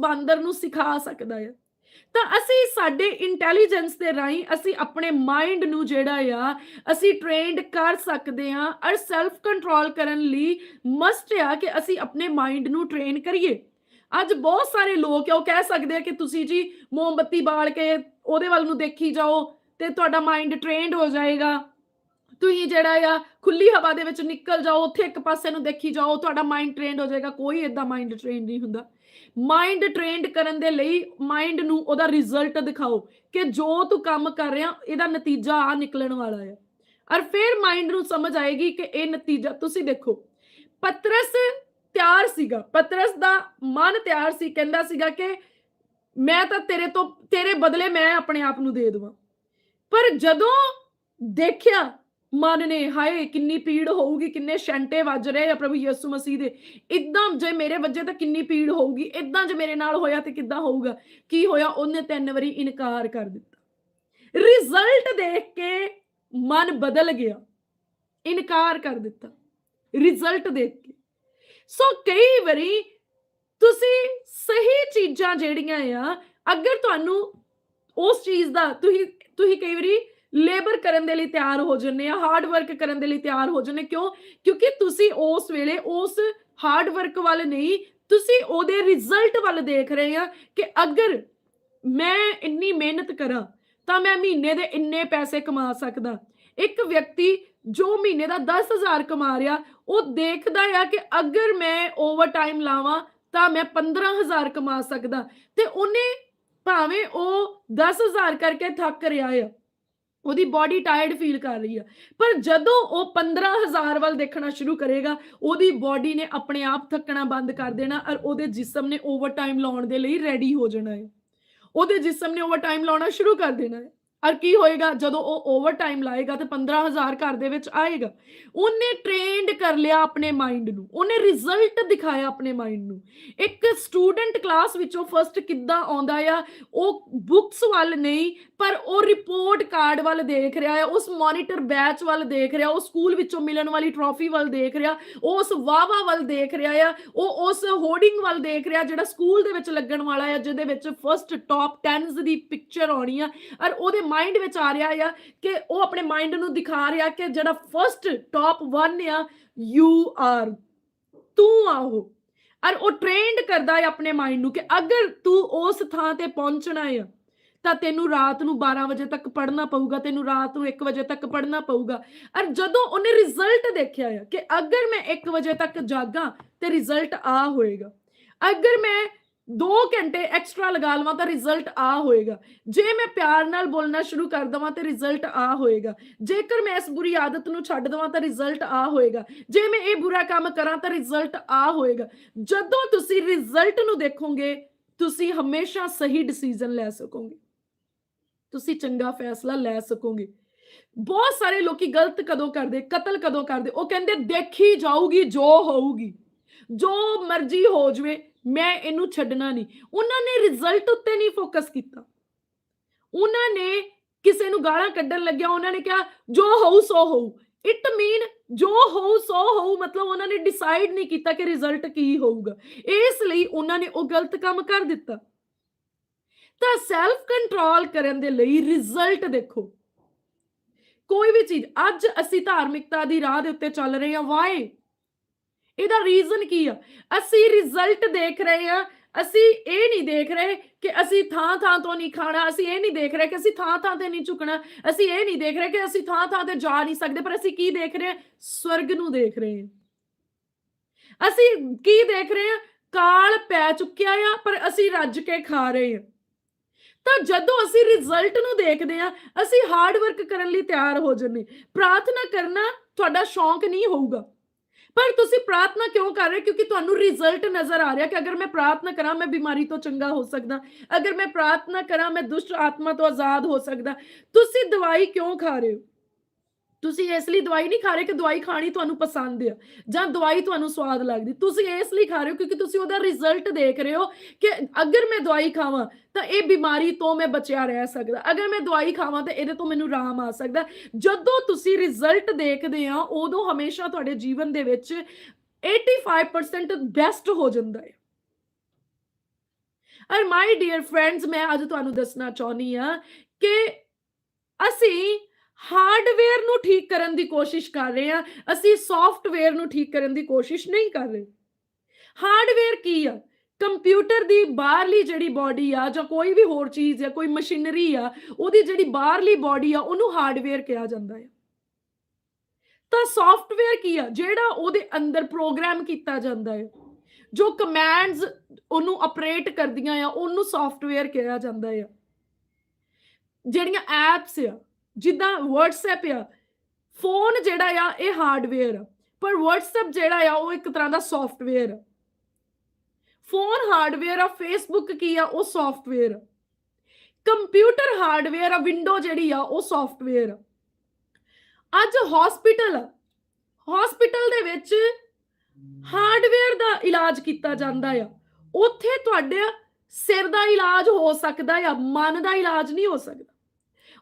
ਬਾਂਦਰ ਨੂੰ ਸਿਖਾ ਸਕਦਾ ਹੈ ਤਾਂ ਅਸੀਂ ਸਾਡੇ ਇੰਟੈਲੀਜੈਂਸ ਦੇ ਰਾਹੀਂ ਅਸੀਂ ਆਪਣੇ ਮਾਈਂਡ ਨੂੰ ਜਿਹੜਾ ਆ, ਅਸੀਂ ਟ੍ਰੇਨਡ ਕਰ ਸਕਦੇ ਹਾਂ ਔਰ ਸੈਲਫ ਕੰਟਰੋਲ ਕਰਨ ਲਈ ਮਸਟ ਆ ਕਿ ਅਸੀਂ ਆਪਣੇ ਮਾਈਂਡ ਨੂੰ ਟ੍ਰੇਨ ਕਰੀਏ। ਅੱਜ ਬਹੁਤ ਸਾਰੇ ਲੋਕ ਆ, ਉਹ ਕਹਿ ਸਕਦੇ ਆ ਕਿ ਤੁਸੀਂ ਜੀ ਮੋਮਬੱਤੀ ਬਾਲ ਕੇ ਉਹਦੇ ਵੱਲ ਨੂੰ ਦੇਖੀ ਜਾਓ ਤੇ ਤੁਹਾਡਾ ਮਾਈਂਡ ਟ੍ਰੇਨਡ ਹੋ ਜਾਏਗਾ। ਤੁਸੀਂ ਜਿਹੜਾ ਆ ਖੁੱਲੀ ਹਵਾ ਦੇ ਵਿੱਚ ਨਿਕਲ ਜਾਓ, ਉੱਥੇ ਇੱਕ ਪਾਸੇ ਨੂੰ ਦੇਖੀ ਜਾਓ, ਤੁਹਾਡਾ ਮਾਈਂਡ ਟ੍ਰੇਨਡ ਹੋ ਜਾਏਗਾ, ਕੋਈ ਇਦਾਂ ਮਾਈਂਡ ਟ੍ਰੇਨਡ ਨਹੀਂ ਹੁੰਦਾ। ਮਾਈਂਡ ਟ੍ਰੇਨਡ ਕਰਨ ਦੇ ਲਈ ਮਾਈਂਡ ਨੂੰ ਉਹਦਾ ਰਿਜ਼ਲਟ ਦਿਖਾਓ ਕਿ ਜੋ ਤੂੰ ਕੰਮ ਕਰ ਰਿਹਾ, ਇਹਦਾ ਨਤੀਜਾ ਆ ਨਿਕਲਣ ਵਾਲਾ ਹੈ ਔਰ ਫਿਰ ਮਾਈਂਡ ਨੂੰ ਸਮਝ ਆਏਗੀ ਕਿ ਇਹ ਨਤੀਜਾ, ਤੁਸੀਂ ਦੇਖੋ, ਪਤਰਸ ਤਿਆਰ ਸੀਗਾ, ਪਤਰਸ ਦਾ ਮਨ ਤਿਆਰ ਸੀ, ਕਹਿੰਦਾ ਸੀਗਾ ਕਿ ਮੈਂ ਤਾਂ ਤੇਰੇ ਤੋਂ, ਤੇਰੇ ਬਦਲੇ ਮੈਂ ਆਪਣੇ ਆਪ ਨੂੰ ਦੇ ਦਵਾਂ। ਪਰ ਜਦੋਂ ਦੇਖਿਆ ਮਨ ਨੇ, ਹਾਏ, ਕਿੰਨੀ ਪੀੜ ਹੋਊਗੀ, ਕਿੰਨੇ ਸ਼ੰਟੇ ਵੱਜ ਰਹੇ ਆ ਪ੍ਰਭੂ ਯਿਸੂ ਮਸੀਹ ਦੇ। ਇਦਾਂ ਜੇ ਮੇਰੇ ਵੱਜੇ ਤਾਂ ਕਿੰਨੀ ਪੀੜ ਹੋਊਗੀ, ਇਦਾਂ ਜੇ ਮੇਰੇ ਨਾਲ ਹੋਇਆ ਤੇ ਕਿੱਦਾਂ ਹੋਊਗਾ? ਕੀ ਹੋਇਆ? ਉਹਨੇ ਤਿੰਨ ਵਾਰੀ ਇਨਕਾਰ ਕਰ ਦਿੱਤਾ। ਰਿਜ਼ਲਟ ਦੇਖ ਕੇ ਮਨ ਬਦਲ ਗਿਆ। ਇਨਕਾਰ ਕਰ ਦਿੱਤਾ। ਰਿਜ਼ਲਟ ਦੇਖ ਕੇ। ਸੋ ਕਈ ਵਾਰੀ ਤੁਸੀਂ ਸਹੀ ਚੀਜ਼ਾਂ ਜਿਹੜੀਆਂ ਆ, ਅਗਰ ਤੁਹਾਨੂੰ ਉਸ ਚੀਜ਼ ਦਾ, ਤੁਸੀਂ ਤੁਸੀਂ ਕਈ ਵਾਰੀ ਲੇਬਰ ਕਰਨ ਦੇ ਲਈ ਤਿਆਰ ਹੋ ਜੰਨੇ ਆ ਹਾਰਡ ਵਰਕ ਕਰਨ ਦੇ ਲਈ ਤਿਆਰ ਹੋ ਜੰਨੇ ਕਿਉਂ? ਕਿਉਂਕਿ ਤੁਸੀਂ ਉਸ ਵੇਲੇ ਉਸ ਹਾਰਡ ਵਰਕ ਵੱਲ ਨਹੀਂ, ਤੁਸੀਂ ਉਹਦੇ ਰਿਜ਼ਲਟ ਵੱਲ ਦੇਖ ਰਹੇ ਆ ਕਿ ਅਗਰ ਮੈਂ ਇੰਨੀ ਮਿਹਨਤ ਕਰਾਂ, ਤਾਂ ਮੈਂ ਮਹੀਨੇ ਦੇ ਇੰਨੇ ਪੈਸੇ ਕਮਾ ਸਕਦਾ। ਇੱਕ ਵਿਅਕਤੀ ਜੋ ਮਹੀਨੇ ਦਾ 10000 ਕਮਾ ਰਿਹਾ, ਉਹ ਦੇਖਦਾ ਆ ਕਿ ਅਗਰ ਮੈਂ ਓਵਰ ਟਾਈਮ ਲਾਵਾਂ, ਤਾਂ ਮੈਂ 15000 ਕਮਾ ਸਕਦਾ। ਤੇ ਉਹਨੇ ਭਾਵੇਂ ਉਹ 10000 ਕਰਕੇ ਥੱਕ ਰਿਹਾ ਆ ਉਹਦੀ ਬਾਡੀ ਟਾਇਰਡ ਫੀਲ ਕਰ ਰਹੀ ਆ। ਪਰ ਜਦੋਂ ਉਹ 15000 ਵੱਲ ਦੇਖਣਾ ਸ਼ੁਰੂ ਕਰੇਗਾ, ਉਹਦੀ ਬਾਡੀ ਨੇ ਆਪਣੇ ਆਪ ਥੱਕਣਾ ਬੰਦ ਕਰ ਦੇਣਾ ਔਰ ਉਹਦੇ ਜਿਸਮ ਨੇ ਓਵਰ ਟਾਈਮ ਲਾਉਣ ਦੇ ਲਈ ਰੈਡੀ ਹੋ ਜਾਣਾ ਹੈ। ਉਹਦੇ ਜਿਸਮ ਨੇ ਓਵਰ ਟਾਈਮ ਲਾਉਣਾ ਸ਼ੁਰੂ ਕਰ ਦੇਣਾ ਹੈ। ਔਰ ਕੀ ਹੋਏਗਾ? ਜਦੋਂ ਉਹ ਓਵਰ ਟਾਈਮ ਲਾਏਗਾ ਤੇ 15000 ਘਰ ਦੇ ਵਿੱਚ ਆਏਗਾ, ਉਹਨੇ ਟ੍ਰੇਨਡ ਕਰ ਲਿਆ ਆਪਣੇ ਮਾਈਂਡ ਨੂੰ, ਉਹਨੇ ਰਿਜ਼ਲਟ ਦਿਖਾਇਆ ਆਪਣੇ ਮਾਈਂਡ ਨੂੰ। ਇੱਕ ਸਟੂਡੈਂਟ ਕਲਾਸ ਵਿੱਚੋਂ ਫਸਟ ਕਿੱਦਾਂ ਆਉਂਦਾ ਆ, ਉਹ ਬੁੱਕਸ ਵੱਲ ਨਹੀਂ, ਪਰ ਉਹ ਰਿਪੋਰਟ ਕਾਰਡ ਵੱਲ ਦੇਖ ਰਿਹਾ ਹੈ ਉਸ ਮੋਨੀਟਰ ਬੈਚ ਵੱਲ ਦੇਖ ਰਿਹਾ, ਉਹ ਸਕੂਲ ਵਿੱਚੋਂ ਮਿਲਣ ਵਾਲੀ ਟਰੋਫੀ ਵੱਲ ਦੇਖ ਰਿਹਾ, ਉਹ ਉਸ ਵਾਵਾ ਵੱਲ ਦੇਖ ਰਿਹਾ ਆ, ਉਹ ਉਸ ਹੋਰਡਿੰਗ ਵੱਲ ਦੇਖ ਰਿਹਾ ਜਿਹੜਾ ਸਕੂਲ ਦੇ ਵਿੱਚ ਲੱਗਣ ਵਾਲਾ ਆ, ਜਿਹਦੇ ਵਿੱਚ ਫਸਟ ਟਾਪ 10s ਦੀ ਪਿਕਚਰ ਆਉਣੀ ਆ, ਔਰ ਉਹਦੇ ਮਾਈਂਡ ਵਿੱਚ ਆ ਰਿਹਾ ਆ ਕਿ ਉਹ ਆਪਣੇ ਮਾਈਂਡ ਨੂੰ ਦਿਖਾ ਰਿਹਾ ਕਿ ਜਿਹੜਾ ਫਸਟ ਟਾਪ 1 ਆ ਯੂ ਆਰ ਤੂੰ ਆ ਉਹ। ਔਰ ਉਹ ਟ੍ਰੇਨਡ ਕਰਦਾ ਹੈ ਆਪਣੇ ਮਾਈਂਡ ਨੂੰ ਕਿ ਅਗਰ ਤੂੰ ਉਸ ਥਾਂ ਤੇ ਪਹੁੰਚਣਾ ਹੈ ਤਾਂ ਤੈਨੂੰ ਰਾਤ ਨੂੰ 12 ਵਜੇ ਤੱਕ ਪੜ੍ਹਨਾ ਪਊਗਾ, ਤੈਨੂੰ ਰਾਤ ਨੂੰ 1 ਵਜੇ ਤੱਕ ਪੜ੍ਹਨਾ ਪਊਗਾ। ਔਰ ਜਦੋਂ ਉਹਨੇ ਰਿਜ਼ਲਟ ਦੇਖਿਆ ਹੈ ਕਿ ਅਗਰ ਮੈਂ 1 ਵਜੇ ਤੱਕ ਜਾਗਾਂ, ਤੇ ਰਿਜ਼ਲਟ ਆ ਹੋਏਗਾ। ਅਗਰ ਮੈਂ 2 ਘੰਟੇ ਐਕਸਟਰਾ ਲਗਾ ਲਵਾਂ ਤਾਂ ਰਿਜ਼ਲਟ ਆ ਹੋਏਗਾ। ਜੇ ਮੈਂ ਪਿਆਰ ਨਾਲ ਬੋਲਣਾ ਸ਼ੁਰੂ ਕਰ ਦਵਾਂ ਤਾਂ ਰਿਜ਼ਲਟ ਆ ਹੋਏਗਾ। ਜੇਕਰ ਮੈਂ ਇਸ ਬੁਰੀ ਆਦਤ ਨੂੰ ਛੱਡ ਦਵਾਂ ਤਾਂ ਰਿਜ਼ਲਟ ਆ ਹੋਏਗਾ। ਜੇ ਮੈਂ ਇਹ ਬੁਰਾ ਕੰਮ ਕਰਾਂ ਤਾਂ ਰਿਜ਼ਲਟ ਆ ਹੋਏਗਾ। ਜਦੋਂ ਤੁਸੀਂ ਰਿਜ਼ਲਟ ਨੂੰ ਦੇਖੋਗੇ, ਤੁਸੀਂ ਹਮੇਸ਼ਾ ਸਹੀ ਡਿਸੀਜਨ ਲੈ ਸਕੋਗੇ। ਤੁਸੀਂ ਚੰਗਾ ਫੈਸਲਾ ਲੈ ਸਕੋਗੇ। ਬਹੁਤ ਸਾਰੇ ਲੋਕੀ ਗਲਤ ਕਦੋਂ ਕਰਦੇ, ਕਤਲ ਕਦੋਂ ਕਰਦੇ, ਉਹ ਕਹਿੰਦੇ ਦੇਖੀ ਜਾਊਗੀ, ਜੋ ਹੋਊਗੀ। ਜੋ ਮਰਜ਼ੀ ਹੋ ਜਵੇ, ਮੈਂ ਇਹਨੂੰ ਛੱਡਣਾ ਨਹੀਂ। ਉਹਨਾਂ ਨੇ ਰਿਜ਼ਲਟ ਉੱਤੇ ਨਹੀਂ ਫੋਕਸ ਕੀਤਾ। ਉਹਨਾਂ ਨੇ ਕਿਸੇ ਨੂੰ ਗਾਲਾਂ ਕੱਢਣ ਲੱਗਿਆ, ਉਹਨਾਂ ਨੇ ਕਿਹਾ, ਜੋ ਹੋਊ ਸੋ ਹੋਊ। ਇਟ ਮੀਨ ਜੋ ਹੋਊ ਸੋ ਹੋਊ, ਮਤਲਬ ਉਹਨਾਂ ਨੇ ਡਿਸਾਈਡ ਨਹੀਂ ਕੀਤਾ ਕਿ ਰਿਜ਼ਲਟ ਕੀ ਹੋਊਗਾ। ਇਸ ਲਈ ਉਹਨਾਂ ਨੇ ਉਹ ਗਲਤ ਕੰਮ ਕਰ ਦਿੱਤਾ। ਤਾਂ ਸੈਲਫ ਕੰਟਰੋਲ ਕਰਨ ਦੇ ਲਈ ਰਿਜ਼ਲਟ ਦੇਖੋ। ਕੋਈ ਵੀ ਚੀਜ਼, ਅੱਜ ਅਸੀਂ ਧਾਰਮਿਕਤਾ ਦੀ ਰਾਹ ਦੇ ਉੱਤੇ ਚੱਲ ਰਹੇ ਹਾਂ, ਵਾਏ। ਇਹਦਾ ਰੀਜ਼ਨ ਕੀ ਆ? ਅਸੀਂ ਰਿਜ਼ਲਟ ਦੇਖ ਰਹੇ ਹਾਂ, ਅਸੀਂ ਇਹ ਨਹੀਂ ਦੇਖ ਰਹੇ ਕਿ ਅਸੀਂ ਥਾਂ ਥਾਂ ਤੋਂ ਨਹੀਂ ਖਾਣਾ, ਅਸੀਂ ਇਹ ਨਹੀਂ ਦੇਖ ਰਹੇ ਕਿ ਅਸੀਂ ਥਾਂ ਥਾਂ ਤੇ ਨਹੀਂ ਝੁਕਣਾ, ਅਸੀਂ ਇਹ ਨਹੀਂ ਦੇਖ ਰਹੇ ਕਿ ਅਸੀਂ ਥਾਂ ਥਾਂ ਤੇ ਜਾ ਨਹੀਂ ਸਕਦੇ, ਪਰ ਅਸੀਂ ਕੀ ਦੇਖ ਰਹੇ ਹਾਂ? ਸਵਰਗ ਨੂੰ ਦੇਖ ਰਹੇ ਹਾਂ। ਅਸੀਂ ਕੀ ਦੇਖ ਰਹੇ ਹਾਂ? ਕਾਲ ਪੈ ਚੁੱਕਿਆ ਆ, ਪਰ ਅਸੀਂ ਰੱਜ ਕੇ ਖਾ ਰਹੇ ਹਾਂ। ਤਾਂ ਜਦੋਂ ਅਸੀਂ ਰਿਜ਼ਲਟ ਨੂੰ ਦੇਖਦੇ ਹਾਂ, ਅਸੀਂ ਹਾਰਡ ਵਰਕ ਕਰਨ ਲਈ ਤਿਆਰ ਹੋ ਜੰਨੇ ਪ੍ਰਾਰਥਨਾ ਕਰਨਾ ਤੁਹਾਡਾ ਸ਼ੌਂਕ ਨਹੀਂ ਹੋਊਗਾ। ਪਰ ਤੁਸੀਂ ਪ੍ਰਾਰਥਨਾ ਕਿਉਂ ਕਰ ਰਹੇ ਕਿਉਂਕਿ ਤੁਹਾਨੂੰ ਰਿਜ਼ਲਟ ਨਜ਼ਰ ਆ ਰਿਹਾ ਕਿ ਅਗਰ ਮੈਂ ਪ੍ਰਾਰਥਨਾ ਕਰਾਂ, ਮੈਂ ਬਿਮਾਰੀ ਤੋਂ ਚੰਗਾ ਹੋ ਸਕਦਾ। ਅਗਰ ਮੈਂ ਪ੍ਰਾਰਥਨਾ ਕਰਾਂ, ਮੈਂ ਦੁਸ਼ਟ ਆਤਮਾ ਤੋਂ ਆਜ਼ਾਦ ਹੋ ਸਕਦਾ। ਤੁਸੀਂ ਦਵਾਈ ਕਿਉਂ ਖਾ ਰਹੇ ਹੋ? ਤੁਸੀਂ ਇਸ ਲਈ ਦਵਾਈ ਨਹੀਂ ਖਾ ਰਹੇ ਕਿ ਦਵਾਈ ਖਾਣੀ ਤੁਹਾਨੂੰ ਪਸੰਦ ਆ, ਜਾਂ ਦਵਾਈ ਤੁਹਾਨੂੰ ਸਵਾਦ ਲੱਗਦੀ। ਤੁਸੀਂ ਇਸ ਲਈ ਖਾ ਰਹੇ ਹੋ ਕਿਉਂਕਿ ਤੁਸੀਂ ਉਹਦਾ ਰਿਜ਼ਲਟ ਦੇਖ ਰਹੇ ਹੋ ਕਿ ਅਗਰ ਮੈਂ ਦਵਾਈ ਖਾਵਾਂ, ਤਾਂ ਇਹ ਬਿਮਾਰੀ ਤੋਂ ਮੈਂ ਬਚਿਆ ਰਹਿ ਸਕਦਾ। ਅਗਰ ਮੈਂ ਦਵਾਈ ਖਾਵਾਂ, ਤਾਂ ਇਹਦੇ ਤੋਂ ਮੈਨੂੰ ਆਰਾਮ ਆ ਸਕਦਾ। ਜਦੋਂ ਤੁਸੀਂ ਰਿਜ਼ਲਟ ਦੇਖਦੇ ਆ, ਉਦੋਂ ਹਮੇਸ਼ਾ ਤੁਹਾਡੇ ਜੀਵਨ ਦੇ ਵਿੱਚ 85% ਬੈਸਟ ਹੋ ਜਾਂਦਾ ਹੈ। ਔਰ ਮਾਈ ਡੀਅਰ ਫਰੈਂਡਸ ਮੈਂ ਅੱਜ ਤੁਹਾਨੂੰ ਦੱਸਣਾ ਚਾਹੁੰਦੀ ਆ ਕਿ ਅਸੀਂ ਹਾਰਡਵੇਅਰ ਨੂੰ ਠੀਕ ਕਰਨ ਦੀ ਕੋਸ਼ਿਸ਼ ਕਰ ਰਹੇ ਹਾਂ ਅਸੀਂ ਸੌਫਟਵੇਅਰ ਨੂੰ ਠੀਕ ਕਰਨ ਦੀ ਕੋਸ਼ਿਸ਼ ਨਹੀਂ ਕਰ ਰਹੇ। ਹਾਰਡਵੇਅਰ ਕੀ ਆ? ਕੰਪਿਊਟਰ ਦੀ ਬਾਹਰਲੀ ਜਿਹੜੀ ਬਾਡੀ ਆ ਜਾਂ ਕੋਈ ਵੀ ਹੋਰ ਚੀਜ਼ ਆ, ਕੋਈ ਮਸ਼ੀਨਰੀ ਆ, ਉਹਦੀ ਜਿਹੜੀ ਬਾਹਰਲੀ ਬਾਡੀ ਆ, ਉਹਨੂੰ ਹਾਰਡਵੇਅਰ ਕਿਹਾ ਜਾਂਦਾ ਹੈ ਤਾਂ ਸੌਫਟਵੇਅਰ ਕੀ ਆ? ਜਿਹੜਾ ਉਹਦੇ ਅੰਦਰ ਪ੍ਰੋਗਰਾਮ ਕੀਤਾ ਜਾਂਦਾ ਹੈ ਜੋ ਕਮਾਂਡਸ ਉਹਨੂੰ ਆਪਰੇਟ ਕਰਦੀਆਂ ਆ, ਉਹਨੂੰ ਸੌਫਟਵੇਅਰ ਕਿਹਾ ਜਾਂਦਾ ਆ। ਜਿਹੜੀਆਂ ਐਪਸ ਆ ਜਿੱਦਾਂ WhatsApp ਆ ਫੋਨ ਜਿਹੜਾ ਆ, ਇਹ ਹਾਰਡਵੇਅਰ ਆ, ਪਰ WhatsApp ਜਿਹੜਾ ਆ, ਉਹ ਇੱਕ ਤਰ੍ਹਾਂ ਦਾ ਸੌਫਟਵੇਅਰ ਆ। ਫੋਨ ਹਾਰਡਵੇਅਰ ਆ ਫੇਸਬੁੱਕ ਕੀ ਆ, ਉਹ ਸੌਫਟਵੇਅਰ ਆ। ਕੰਪਿਊਟਰ ਹਾਰਡਵੇਅਰ ਆ ਵਿੰਡੋ ਜਿਹੜੀ ਆ, ਉਹ ਸੌਫਟਵੇਅਰ ਆ। ਅੱਜ ਹਸਪੀਟਲ ਆ ਹਸਪੀਟਲ ਦੇ ਵਿੱਚ ਹਾਰਡਵੇਅਰ ਦਾ ਇਲਾਜ ਕੀਤਾ ਜਾਂਦਾ ਆ। ਉੱਥੇ ਤੁਹਾਡੇ ਸਿਰ ਦਾ ਇਲਾਜ ਹੋ ਸਕਦਾ ਆ, ਮਨ ਦਾ ਇਲਾਜ ਨਹੀਂ ਹੋ ਸਕਦਾ।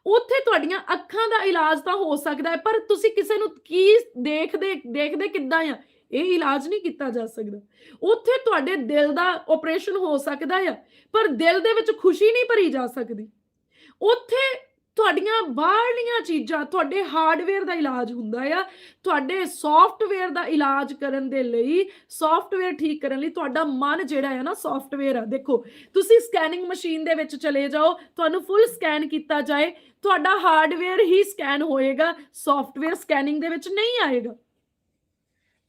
ਉੱਥੇ ਤੁਹਾਡੀਆਂ ਅੱਖਾਂ ਦਾ ਇਲਾਜ ਤਾਂ ਹੋ ਸਕਦਾ ਹੈ, ਪਰ ਤੁਸੀਂ ਕਿਸੇ ਨੂੰ ਕੀ ਦੇਖਦੇ ਦੇਖਦੇ ਕਿੱਦਾਂ ਆ? ਇਹ ਇਲਾਜ ਨਹੀਂ ਕੀਤਾ ਜਾ ਸਕਦਾ। ਉੱਥੇ ਤੁਹਾਡੇ ਦਿਲ ਦਾ ਆਪਰੇਸ਼ਨ ਹੋ ਸਕਦਾ ਆ, ਪਰ ਦਿਲ ਦੇ ਵਿੱਚ ਖੁਸ਼ੀ ਨਹੀਂ ਭਰੀ ਜਾ ਸਕਦੀ। ਉੱਥੇ ਤੁਹਾਡੀਆਂ ਬਾਹਰਲੀਆਂ ਚੀਜ਼ਾਂ ਤੁਹਾਡੇ ਹਾਰਡਵੇਅਰ ਦਾ ਇਲਾਜ ਹੁੰਦਾ ਆ, ਤੁਹਾਡੇ ਸੌਫਟਵੇਅਰ ਦਾ ਇਲਾਜ ਕਰਨ ਦੇ ਲਈ ਸੌਫਟਵੇਅਰ ਠੀਕ ਕਰਨ ਲਈ ਤੁਹਾਡਾ ਮਨ ਜਿਹੜਾ ਹੈ ਨਾ ਸੌਫਟਵੇਅਰ ਆ। ਦੇਖੋ, ਤੁਸੀਂ ਸਕੈਨਿੰਗ ਮਸ਼ੀਨ ਦੇ ਵਿੱਚ ਚਲੇ ਜਾਓ, ਤੁਹਾਨੂੰ ਫੁੱਲ ਸਕੈਨ ਕੀਤਾ ਜਾਏ, ਤੁਹਾਡਾ ਹਾਰਡਵੇਅਰ ਹੀ ਸਕੈਨ ਹੋਏਗਾ ਸੌਫਟਵੇਅਰ ਸਕੈਨਿੰਗ ਦੇ ਵਿੱਚ ਨਹੀਂ ਆਏਗਾ।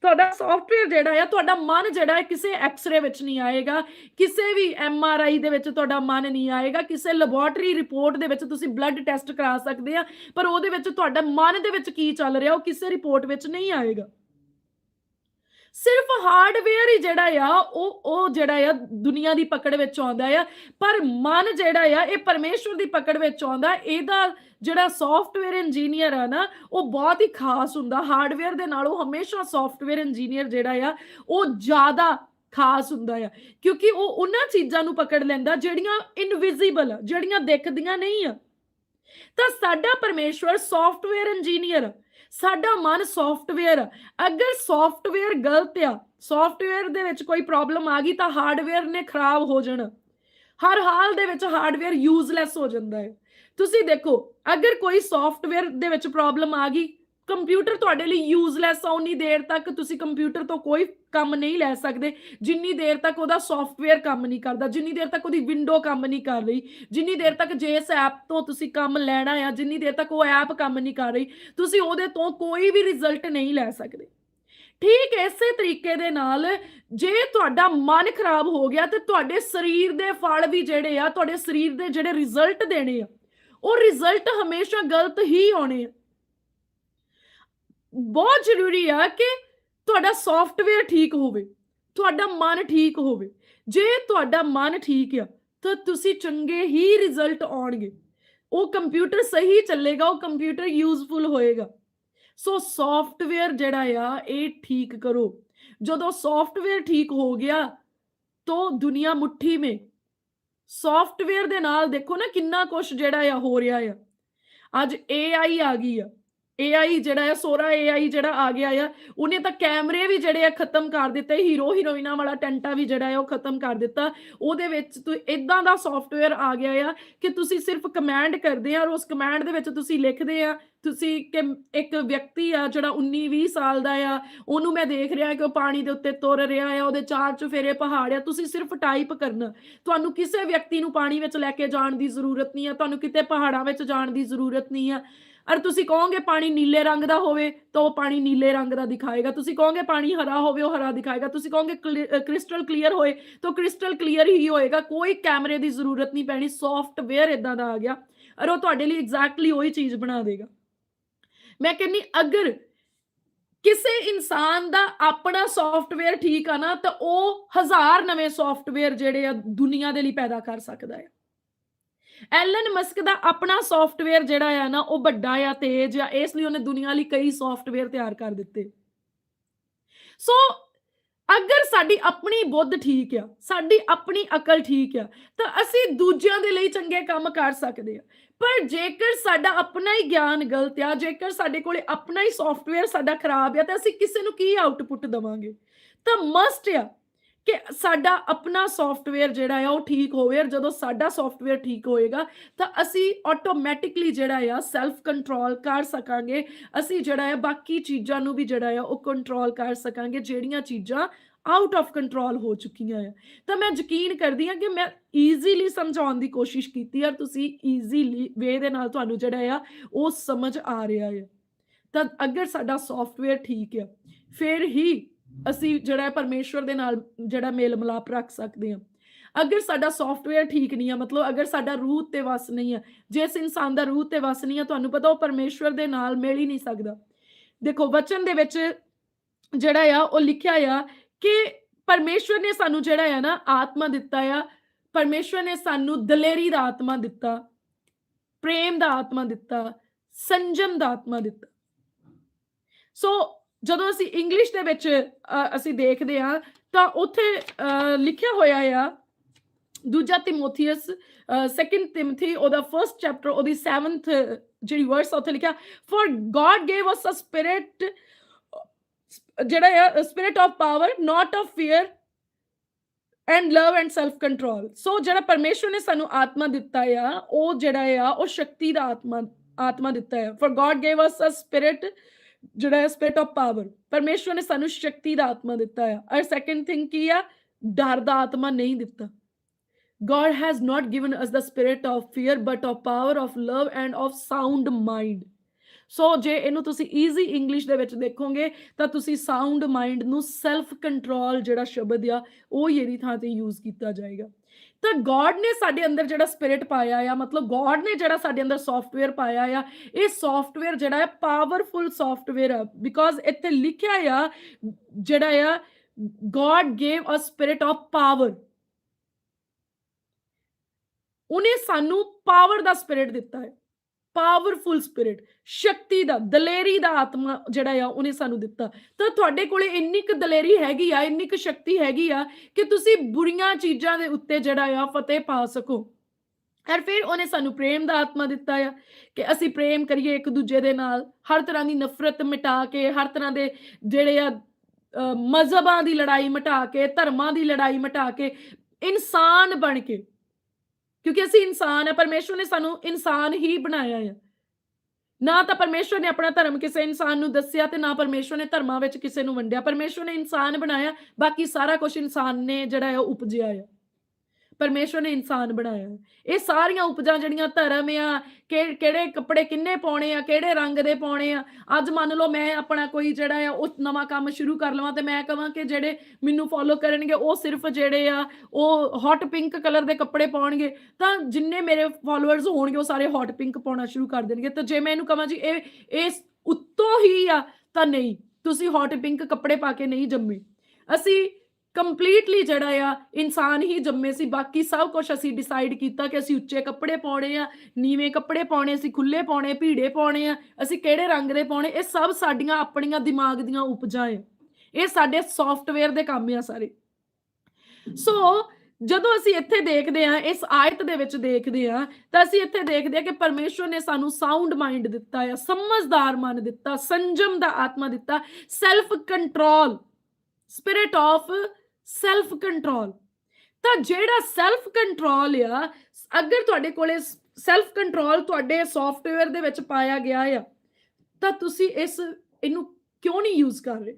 ਤੁਹਾਡਾ ਸੌਫਟਵੇਅਰ ਜਿਹੜਾ ਆ, ਤੁਹਾਡਾ ਮਨ ਜਿਹੜਾ ਹੈ ਕਿਸੇ ਐਕਸ-ਰੇ ਵਿੱਚ ਨਹੀਂ ਆਏਗਾ, ਕਿਸੇ ਵੀ ਐਮ ਆਰ ਆਈ ਦੇ ਵਿੱਚ ਤੁਹਾਡਾ ਮਨ ਨਹੀਂ ਆਏਗਾ, ਕਿਸੇ ਲੈਬੋਰਟਰੀ ਰਿਪੋਰਟ ਦੇ ਵਿੱਚ ਤੁਸੀਂ ਬਲੱਡ ਟੈਸਟ ਕਰਾ ਸਕਦੇ ਆ, ਪਰ ਉਹਦੇ ਵਿੱਚ ਤੁਹਾਡਾ ਮਨ ਦੇ ਵਿੱਚ ਕੀ ਚੱਲ ਰਿਹਾ, ਉਹ ਕਿਸੇ ਰਿਪੋਰਟ ਵਿੱਚ ਨਹੀਂ ਆਏਗਾ। ਸਿਰਫ ਹਾਰਡਵੇਅਰ ਹੀ ਜਿਹੜਾ ਆ, ਉਹ ਉਹ ਜਿਹੜਾ ਆ ਦੁਨੀਆ ਦੀ ਪਕੜ ਵਿੱਚ ਆਉਂਦਾ ਆ, ਪਰ ਮਨ ਜਿਹੜਾ ਆ, ਇਹ ਪਰਮੇਸ਼ਵਰ ਦੀ ਪਕੜ ਵਿੱਚ ਆਉਂਦਾ, ਇਹਦਾ ਜਿਹੜਾ ਸੌਫਟਵੇਅਰ ਇੰਜੀਨੀਅਰ ਆ ਨਾ, ਉਹ ਬਹੁਤ ਹੀ ਖਾਸ ਹੁੰਦਾ ਹਾਰਡਵੇਅਰ ਦੇ ਨਾਲੋਂ ਹਮੇਸ਼ਾ ਸੌਫਟਵੇਅਰ ਇੰਜੀਨੀਅਰ ਜਿਹੜਾ ਆ, ਉਹ ਜ਼ਿਆਦਾ ਖਾਸ ਹੁੰਦਾ ਆ, ਕਿਉਂਕਿ ਉਹ ਉਹਨਾਂ ਚੀਜ਼ਾਂ ਨੂੰ ਪਕੜ ਲੈਂਦਾ ਜਿਹੜੀਆਂ ਇਨਵਿਜ਼ੀਬਲ ਆ ਜਿਹੜੀਆਂ ਦਿਖਦੀਆਂ ਨਹੀਂ ਆ। ਤਾਂ ਸਾਡਾ ਪਰਮੇਸ਼ਵਰ ਸੌਫਟਵੇਅਰ ਇੰਜੀਨੀਅਰ ਆ ਸਾਡਾ ਮਨ ਸੌਫਟਵੇਅਰ ਅਗਰ ਸੌਫਟਵੇਅਰ ਗਲਤ ਆ ਸੌਫਟਵੇਅਰ ਦੇ ਵਿੱਚ ਕੋਈ ਪ੍ਰੋਬਲਮ ਆ ਗਈ ਤਾਂ ਹਾਰਡਵੇਅਰ ਨੇ ਖਰਾਬ ਹੋ ਜਾਣਾ। ਹਰ ਹਾਲ ਦੇ ਵਿੱਚ ਹਾਰਡਵੇਅਰ ਯੂਜ਼ਲੈਸ ਹੋ ਜਾਂਦਾ ਹੈ। ਤੁਸੀਂ ਦੇਖੋ, ਅਗਰ ਕੋਈ ਸੌਫਟਵੇਅਰ ਦੇ ਵਿੱਚ ਪ੍ਰੋਬਲਮ ਆ ਗਈ ਕੰਪਿਊਟਰ ਤੁਹਾਡੇ ਲਈ ਯੂਜ਼ਲੈਸ ਆ, ਉਨੀ ਦੇਰ ਤੱਕ ਤੁਸੀਂ ਕੰਪਿਊਟਰ ਤੋਂ ਕੋਈ ਕੰਮ ਨਹੀਂ ਲੈ ਸਕਦੇ। ਜਿੰਨੀ ਦੇਰ ਤੱਕ ਉਹਦਾ ਸੌਫਟਵੇਅਰ ਕੰਮ ਨਹੀਂ ਕਰਦਾ, ਜਿੰਨੀ ਦੇਰ ਤੱਕ ਉਹਦੀ ਵਿੰਡੋ ਕੰਮ ਨਹੀਂ ਕਰ ਰਹੀ, ਜਿੰਨੀ ਦੇਰ ਤੱਕ ਜੇ ਇਸ ਐਪ ਤੋਂ ਤੁਸੀਂ ਕੰਮ ਲੈਣਾ ਆ, ਜਿੰਨੀ ਦੇਰ ਤੱਕ ਉਹ ਐਪ ਕੰਮ ਨਹੀਂ ਕਰ ਰਹੀ, ਤੁਸੀਂ ਉਹਦੇ ਤੋਂ ਕੋਈ ਵੀ ਰਿਜ਼ਲਟ ਨਹੀਂ ਲੈ ਸਕਦੇ। ਠੀਕ ਇਸੇ ਤਰੀਕੇ ਦੇ ਨਾਲ ਜੇ ਤੁਹਾਡਾ ਮਨ ਖਰਾਬ ਹੋ ਗਿਆ ਤੇ ਤੁਹਾਡੇ ਸਰੀਰ ਦੇ ਫਲ ਵੀ ਜਿਹੜੇ ਆ, ਤੁਹਾਡੇ ਸਰੀਰ ਦੇ ਜਿਹੜੇ ਰਿਜ਼ਲਟ ਦੇਣੇ ਆ, ਉਹ ਰਿਜ਼ਲਟ ਹਮੇਸ਼ਾ ਗਲਤ ਹੀ ਆਉਣੇ ਆ। ਬਹੁਤ ਜ਼ਰੂਰੀ ਆ ਕਿ ਤੁਹਾਡਾ ਸੌਫਟਵੇਅਰ ਠੀਕ ਹੋਵੇ, ਤੁਹਾਡਾ ਮਨ ਠੀਕ ਹੋਵੇ। ਜੇ ਤੁਹਾਡਾ ਮਨ ਠੀਕ ਆ, ਤਾਂ ਤੁਸੀਂ ਚੰਗੇ ਹੀ ਰਿਜ਼ਲਟ ਆਉਣਗੇ। ਉਹ ਕੰਪਿਊਟਰ ਸਹੀ ਚੱਲੇਗਾ, ਉਹ ਕੰਪਿਊਟਰ ਯੂਜ਼ਫੁਲ ਹੋਏਗਾ। ਸੋ ਸੌਫਟਵੇਅਰ ਜਿਹੜਾ ਆ, ਇਹ ਠੀਕ ਕਰੋ। ਜਦੋਂ ਸੌਫਟਵੇਅਰ ਠੀਕ ਹੋ ਗਿਆ, ਤਾਂ ਦੁਨੀਆ ਮੁੱਠੀ ਮੇ। ਸੌਫਟਵੇਅਰ ਦੇ ਨਾਲ ਦੇਖੋ ਨਾ ਕਿੰਨਾ ਕੁਝ ਜਿਹੜਾ ਆ ਹੋ ਰਿਹਾ ਆ। ਅੱਜ AI ਆ ਗਈ ਆ। AI ਜਿਹੜਾ ਆ ਸੋਰਾ AI ਜਿਹੜਾ ਆ ਗਿਆ ਆ, ਉਹਨੇ ਤਾਂ ਕੈਮਰੇ ਵੀ ਜਿਹੜੇ ਆ ਖਤਮ ਕਰ ਦਿੱਤੇ, ਹੀਰੋ ਹੀਰੋਇਨਾ ਵਾਲਾ ਟੈਂਟਾ ਵੀ ਜਿਹੜਾ ਆ, ਉਹ ਖਤਮ ਕਰ ਦਿੱਤਾ। ਉਹਦੇ ਵਿੱਚ ਤੂੰ ਇਦਾਂ ਦਾ ਸੌਫਟਵੇਅਰ ਆ ਗਿਆ ਆ ਕਿ ਤੁਸੀਂ ਸਿਰਫ ਕਮਾਂਡ ਕਰਦੇ ਆ ਔਰ ਉਸ ਕਮਾਂਡ ਦੇ ਵਿੱਚ ਤੁਸੀਂ ਲਿਖਦੇ ਆ। ਤੁਸੀਂ ਕਿ ਇੱਕ ਵਿਅਕਤੀ ਆ ਜਿਹੜਾ 19 20 ਸਾਲ ਦਾ ਆ, ਉਹਨੂੰ ਮੈਂ ਦੇਖ ਰਿਹਾ ਕਿ ਉਹ ਪਾਣੀ ਦੇ ਉੱਤੇ ਤੁਰ ਰਿਹਾ ਆ, ਉਹਦੇ ਚਾਰ ਚੁਫੇਰੇ ਪਹਾੜ ਆ, ਤੁਸੀਂ ਸਿਰਫ ਟਾਈਪ ਕਰਨਾ। ਤੁਹਾਨੂੰ ਕਿਸੇ ਵਿਅਕਤੀ ਨੂੰ ਪਾਣੀ ਵਿੱਚ ਲੈ ਕੇ ਜਾਣ ਦੀ ਜ਼ਰੂਰਤ ਨਹੀਂ ਆ, ਤੁਹਾਨੂੰ ਕਿਤੇ ਪਹਾੜਾਂ ਵਿੱਚ ਜਾਣ ਦੀ ਜ਼ਰੂਰਤ ਨਹੀਂ ਆ। ਅਰ ਤੁਸੀਂ ਕਹੋਗੇ ਪਾਣੀ ਨੀਲੇ ਰੰਗ ਦਾ ਹੋਵੇ ਤਾਂ ਉਹ ਪਾਣੀ ਨੀਲੇ ਰੰਗ ਦਾ ਦਿਖਾਏਗਾ। ਤੁਸੀਂ ਕਹੋਗੇ ਪਾਣੀ ਹਰਾ ਹੋਵੇ, ਉਹ ਹਰਾ ਦਿਖਾਏਗਾ। ਤੁਸੀਂ ਕਹੋਗੇ ਕ੍ਰਿਸਟਲ ਕਲੀਅਰ ਹੋਏ ਤਾਂ ਕ੍ਰਿਸਟਲ ਕਲੀਅਰ ਹੀ ਹੋਏਗਾ। ਕੋਈ ਕੈਮਰੇ ਦੀ ਜ਼ਰੂਰਤ ਨਹੀਂ ਪੈਣੀ ਸੌਫਟਵੇਅਰ ਇਦਾਂ ਦਾ ਆ ਗਿਆ। ਔਰ ਉਹ ਤੁਹਾਡੇ ਲਈ ਐਗਜ਼ੈਕਟਲੀ ਉਹੀ ਚੀਜ਼ ਬਣਾ ਦੇਗਾ। ਮੈਂ ਕਹਿੰਨੀ ਅਗਰ ਕਿਸੇ ਇਨਸਾਨ ਦਾ ਆਪਣਾ ਸੌਫਟਵੇਅਰ ਠੀਕ ਆ ਨਾ ਤਾਂ ਉਹ ਹਜ਼ਾਰ ਨਵੇਂ ਸੌਫਟਵੇਅਰ ਜਿਹੜੇ ਆ ਦੁਨੀਆ ਦੇ ਲਈ ਪੈਦਾ ਕਰ ਸਕਦਾ ਹੈ ਐਲਨ ਮਸਕ ਦਾ ਆਪਣਾ ਸੌਫਟਵੇਅਰ ਜਿਹੜਾ ਆ ਨਾ, ਉਹ ਵੱਡਾ ਆ, ਤੇਜ਼ ਆ, ਇਸ ਲਈ ਉਹਨੇ ਦੁਨੀਆ ਲਈ ਕਈ ਸੌਫਟਵੇਅਰ ਤਿਆਰ ਕਰ ਦਿੱਤੇ। ਸੋ ਅਗਰ ਸਾਡੀ ਆਪਣੀ ਬੁੱਧ ਠੀਕ ਆ, ਸਾਡੀ ਆਪਣੀ ਅਕਲ ਠੀਕ ਆ, ਤਾਂ ਅਸੀਂ ਦੂਜਿਆਂ ਦੇ ਲਈ ਚੰਗੇ ਕੰਮ ਕਰ ਸਕਦੇ ਆ। ਪਰ ਜੇਕਰ ਸਾਡਾ ਆਪਣਾ ਹੀ ਗਿਆਨ ਗਲਤ ਆ, ਜੇਕਰ ਸਾਡੇ ਕੋਲੇ ਆਪਣਾ ਹੀ ਸੌਫਟਵੇਅਰ ਸਾਡਾ ਖਰਾਬ ਆ, ਤਾਂ ਅਸੀਂ ਕਿਸੇ ਨੂੰ ਕੀ ਆਊਟਪੁੱਟ ਦਵਾਂਗੇ? ਤਾਂ ਮਸਟ ਆ ਕਿ ਸਾਡਾ ਆਪਣਾ ਸੌਫਟਵੇਅਰ ਜਿਹੜਾ ਆ, ਉਹ ਠੀਕ ਹੋਵੇ ਔਰ ਜਦੋਂ ਸਾਡਾ ਸੌਫਟਵੇਅਰ ਠੀਕ ਹੋਏਗਾ, ਤਾਂ ਅਸੀਂ ਆਟੋਮੈਟਿਕਲੀ ਜਿਹੜਾ ਆ ਸੈਲਫ ਕੰਟਰੋਲ ਕਰ ਸਕਾਂਗੇ। ਅਸੀਂ ਜਿਹੜਾ ਆ, ਬਾਕੀ ਚੀਜ਼ਾਂ ਨੂੰ ਵੀ ਜਿਹੜਾ ਆ, ਉਹ ਕੰਟਰੋਲ ਕਰ ਸਕਾਂਗੇ, ਜਿਹੜੀਆਂ ਚੀਜ਼ਾਂ ਆਊਟ ਆਫ ਕੰਟਰੋਲ ਹੋ ਚੁੱਕੀਆਂ ਆ। ਤਾਂ ਮੈਂ ਯਕੀਨ ਕਰਦੀ ਹਾਂ ਕਿ ਮੈਂ ਈਜ਼ੀਲੀ ਸਮਝਾਉਣ ਦੀ ਕੋਸ਼ਿਸ਼ ਕੀਤੀ ਔਰ ਤੁਸੀਂ ਈਜ਼ੀਲੀ ਵੇ ਦੇ ਨਾਲ ਤੁਹਾਨੂੰ ਜਿਹੜਾ ਆ, ਉਹ ਸਮਝ ਆ ਰਿਹਾ ਹੈ ਤਾਂ ਅਗਰ ਸਾਡਾ ਸੌਫਟਵੇਅਰ ਠੀਕ ਹੈ ਫਿਰ ਹੀ ਅਸੀਂ ਜਿਹੜਾ ਹੈ ਪਰਮੇਸ਼ਵਰ ਦੇ ਨਾਲ ਜਿਹੜਾ ਮੇਲ ਮਿਲਾਪ ਰੱਖ ਸਕਦੇ ਹਾਂ। ਅਗਰ ਸਾਡਾ ਸੌਫਟਵੇਅਰ ਠੀਕ ਨਹੀਂ ਆ, ਮਤਲਬ ਅਗਰ ਸਾਡਾ ਰੂਹ ਤੇ ਵਸ ਨਹੀਂ ਹੈ ਜਿਸ ਇਨਸਾਨ ਦਾ ਰੂਹ ਤੇ ਵਸ ਨਹੀਂ ਹੈ ਤੁਹਾਨੂੰ ਪਤਾ ਉਹ ਪਰਮੇਸ਼ਵਰ ਦੇ ਨਾਲ ਮਿਲ ਹੀ ਨਹੀਂ ਸਕਦਾ। ਦੇਖੋ, ਵਚਨ ਦੇ ਵਿੱਚ ਜਿਹੜਾ ਆ, ਉਹ ਲਿਖਿਆ ਆ ਕਿ ਪਰਮੇਸ਼ਵਰ ਨੇ ਸਾਨੂੰ ਜਿਹੜਾ ਆ ਨਾ ਆਤਮਾ ਦਿੱਤਾ ਆ, ਪਰਮੇਸ਼ਵਰ ਨੇ ਸਾਨੂੰ ਦਲੇਰੀ ਦਾ ਆਤਮਾ ਦਿੱਤਾ, ਪ੍ਰੇਮ ਦਾ ਆਤਮਾ ਦਿੱਤਾ, ਸੰਜਮ ਦਾ ਆਤਮਾ ਦਿੱਤਾ। ਸੋ ਜਦੋਂ ਅਸੀਂ ਇੰਗਲਿਸ਼ ਦੇ ਵਿੱਚ ਅਸੀਂ ਦੇਖਦੇ ਹਾਂ, ਤਾਂ ਉੱਥੇ ਲਿਖਿਆ ਹੋਇਆ ਆ, ਦੂਜਾ ਤਿਮੋਥੀਅਸ ਸੈਕੰਡ ਤਿਮਥੀ ਉਹਦਾ ਫਰਸਟ ਚੈਪਟਰ ਉਹਦੀ 7th ਜਿਹੜੀ ਵਰਸ ਉੱਥੇ ਲਿਖਿਆ for God gave us a spirit ਜਿਹੜਾ ਆ spirit of power not of fear and love and self control so ਜਿਹੜਾ ਪਰਮੇਸ਼ਰ ਨੇ ਸਾਨੂੰ ਆਤਮਾ ਦਿੱਤਾ ਆ, ਉਹ ਜਿਹੜਾ ਆ, ਉਹ ਸ਼ਕਤੀ ਦਾ ਆਤਮਾ ਆਤਮਾ ਦਿੱਤਾ ਹੈ for God gave us a spirit ਜਿਹੜਾ ਹੈ ਸਪਿਰਿਟ ਆਫ ਪਾਵਰ ਪਰਮੇਸ਼ਵਰ ਨੇ ਸਾਨੂੰ ਸ਼ਕਤੀ ਦਾ ਆਤਮਾ ਦਿੱਤਾ ਹੈ ਔਰ ਸੈਕੰਡ ਥਿੰਗ ਕੀ ਆ? ਡਰ ਦਾ ਆਤਮਾ ਨਹੀਂ ਦਿੱਤਾ। God has not given us the spirit of fear, but of power of love and of sound mind ਸੋ ਜੇ ਇਹਨੂੰ ਤੁਸੀਂ ਈਜ਼ੀ ਇੰਗਲਿਸ਼ ਦੇ ਵਿੱਚ ਦੇਖੋਗੇ, ਤਾਂ ਤੁਸੀਂ ਸਾਊਂਡ ਮਾਈਂਡ ਨੂੰ ਸੈਲਫ ਕੰਟਰੋਲ ਜਿਹੜਾ ਸ਼ਬਦ ਆ, ਉਹ ਹੀ ਇਹਦੀ ਥਾਂ ਤੇ ਯੂਜ਼ ਕੀਤਾ ਜਾਏਗਾ। ਤਾਂ ਗੋਡ ਨੇ ਸਾਡੇ ਅੰਦਰ ਜਿਹੜਾ ਸਪਿਰਿਟ ਪਾਇਆ ਆ, ਮਤਲਬ ਗੋਡ ਨੇ ਜਿਹੜਾ ਸਾਡੇ ਅੰਦਰ ਸੌਫਟਵੇਅਰ ਪਾਇਆ ਆ, ਇਹ ਸੌਫਟਵੇਅਰ ਜਿਹੜਾ ਹੈ ਪਾਵਰਫੁਲ ਸੌਫਟਵੇਅਰ ਆ ਬਿਕੋਜ਼ ਇੱਥੇ ਲਿਖਿਆ ਆ, ਜਿਹੜਾ ਆ God gave a spirit of power ਉਹਨੇ ਸਾਨੂੰ ਪਾਵਰ ਦਾ ਸਪਿਰਿਟ ਦਿੱਤਾ ਹੈ। ਪਾਵਰਫੁਲ ਸਪਿਰਿਟ, ਸ਼ਕਤੀ ਦਾ, ਦਲੇਰੀ ਦਾ ਆਤਮਾ ਜਿਹੜਾ ਆ, ਉਹਨੇ ਸਾਨੂੰ ਦਿੱਤਾ। ਤਾਂ ਤੁਹਾਡੇ ਕੋਲੇ ਇੰਨੀ ਕੁ ਦਲੇਰੀ ਹੈਗੀ ਆ, ਇੰਨੀ ਕੁ ਸ਼ਕਤੀ ਹੈਗੀ ਆ ਕਿ ਤੁਸੀਂ ਬੁਰੀਆਂ ਚੀਜ਼ਾਂ ਦੇ ਉੱਤੇ ਜਿਹੜਾ ਆ, ਫਤਿਹ ਪਾ ਸਕੋ। ਔਰ ਫਿਰ ਉਹਨੇ ਸਾਨੂੰ ਪ੍ਰੇਮ ਦਾ ਆਤਮਾ ਦਿੱਤਾ ਆ ਕਿ ਅਸੀਂ ਪ੍ਰੇਮ ਕਰੀਏ ਇੱਕ ਦੂਜੇ ਦੇ ਨਾਲ। ਹਰ ਤਰ੍ਹਾਂ ਦੀ ਨਫ਼ਰਤ ਮਿਟਾ ਕੇ, ਹਰ ਤਰ੍ਹਾਂ ਦੇ ਜਿਹੜੇ ਆ ਮਜ਼ਹਬਾਂ ਦੀ ਲੜਾਈ ਮਿਟਾ ਕੇ, ਧਰਮਾਂ ਦੀ ਲੜਾਈ ਮਿਟਾ ਕੇ, ਇਨਸਾਨ ਬਣ ਕੇ ਕਿਉਂਕਿ ਅਸੀਂ ਇਨਸਾਨ ਆ ਪਰਮੇਸ਼ਵਰ ਨੇ ਸਾਨੂੰ ਇਨਸਾਨ ਹੀ ਬਣਾਇਆ ਹੈ ਨਾ ਤਾਂ ਪਰਮੇਸ਼ਵਰ ਨੇ ਆਪਣਾ ਧਰਮ ਕਿਸੇ ਇਨਸਾਨ ਨੂੰ ਦੱਸਿਆ ਤੇ ਨਾ ਪਰਮੇਸ਼ਵਰ ਨੇ ਧਰਮਾਂ ਵਿੱਚ ਕਿਸੇ ਨੂੰ ਵੰਡਿਆ। ਪਰਮੇਸ਼ਵਰ ਨੇ ਇਨਸਾਨ ਬਣਾਇਆ, ਬਾਕੀ ਸਾਰਾ ਕੁਝ ਇਨਸਾਨ ਨੇ ਜਿਹੜਾ ਹੈ ਉਹ ਉਪਜਿਆ ਹੈ ਪਰਮੇਸ਼ਵਰ ਨੇ ਇਨਸਾਨ ਬਣਾਇਆ। ਇਹ ਸਾਰੀਆਂ ਉਪਜਾਂ ਜਿਹੜੀਆਂ ਧਰਮ ਆ, ਕਿ- ਕਿਹੜੇ ਕੱਪੜੇ ਕਿੰਨੇ ਪਾਉਣੇ ਆ, ਕਿਹੜੇ ਰੰਗ ਦੇ ਪਾਉਣੇ ਆ, ਅੱਜ ਮੰਨ ਲਓ ਮੈਂ ਆਪਣਾ ਕੋਈ ਜਿਹੜਾ ਆ, ਉਹ ਨਵਾਂ ਕੰਮ ਸ਼ੁਰੂ ਕਰ ਲਵਾਂ ਤੇ ਮੈਂ ਕਹਾਂ ਕਿ ਜਿਹੜੇ ਮੈਨੂੰ ਫੋਲੋ ਕਰਨਗੇ, ਉਹ ਸਿਰਫ ਜਿਹੜੇ ਆ, ਉਹ ਹੌਟ ਪਿੰਕ ਕਲਰ ਦੇ ਕੱਪੜੇ ਪਾਉਣਗੇ, ਤਾਂ ਜਿੰਨੇ ਮੇਰੇ ਫਾਲੋਅਰਸ ਹੋਣਗੇ, ਉਹ ਸਾਰੇ ਹੌਟ ਪਿੰਕ ਪਾਉਣਾ ਸ਼ੁਰੂ ਕਰ ਦੇਣਗੇ। ਤਾਂ ਜੇ ਮੈਂ ਇਹਨੂੰ ਕਹਾਂ ਜੀ, ਇਹ ਇਸ ਉੱਤੋਂ ਹੀ ਆ, ਤਾਂ ਨਹੀਂ। ਤੁਸੀਂ ਹੌਟ ਪਿੰਕ ਕੱਪੜੇ ਪਾ ਕੇ ਨਹੀਂ ਜੰਮੇ। ਅਸੀਂ ਕੰਪਲੀਟਲੀ ਜਿਹੜਾ ਆ, ਇਨਸਾਨ ਹੀ ਜੰਮੇ ਸੀ। ਬਾਕੀ ਸਭ ਕੁਝ ਅਸੀਂ ਡਿਸਾਈਡ ਕੀਤਾ ਕਿ ਅਸੀਂ ਉੱਚੇ ਕੱਪੜੇ ਪਾਉਣੇ ਆ, ਨੀਵੇਂ ਕੱਪੜੇ ਪਾਉਣੇ, ਅਸੀਂ ਖੁੱਲੇ ਪਾਉਣੇ, ਭੀੜੇ ਪਾਉਣੇ ਆ, ਅਸੀਂ ਕਿਹੜੇ ਰੰਗ ਦੇ ਪਾਉਣੇ, ਇਹ ਸਭ ਸਾਡੀਆਂ ਆਪਣੀਆਂ ਦਿਮਾਗ ਦੀਆਂ ਉਪਜਾਂ ਹੈ ਇਹ ਸਾਡੇ ਸੌਫਟਵੇਅਰ ਦੇ ਕੰਮ ਆ ਸਾਰੇ। ਸੋ ਜਦੋਂ ਅਸੀਂ ਇੱਥੇ ਦੇਖਦੇ ਆ ਇਸ ਆਇਤ ਦੇ ਵਿੱਚ ਦੇਖਦੇ ਆ ਤਾਂ ਅਸੀਂ ਇੱਥੇ ਦੇਖਦੇ ਆ ਕਿ ਪਰਮੇਸ਼ਵਰ ਨੇ ਸਾਨੂੰ ਸਾਊਂਡ ਮਾਈਂਡ ਦਿੱਤਾ ਆ, ਸਮਝਦਾਰ ਮਨ ਦਿੱਤਾ, ਸੰਜਮ ਦਾ ਆਤਮਾ ਦਿੱਤਾ self control spirit of self control ਤਾਂ ਜਿਹੜਾ ਸੈਲਫ ਕੰਟਰੋਲ ਆ, ਅਗਰ ਤੁਹਾਡੇ ਕੋਲੇ ਸੈਲਫ ਕੰਟਰੋਲ ਤੁਹਾਡੇ ਸੌਫਟਵੇਅਰ ਦੇ ਵਿੱਚ ਪਾਇਆ ਗਿਆ ਆ, ਤਾਂ ਤੁਸੀਂ ਇਸ, ਇਹਨੂੰ ਕਿਉਂ ਨਹੀਂ ਯੂਜ਼ ਕਰ ਰਹੇ?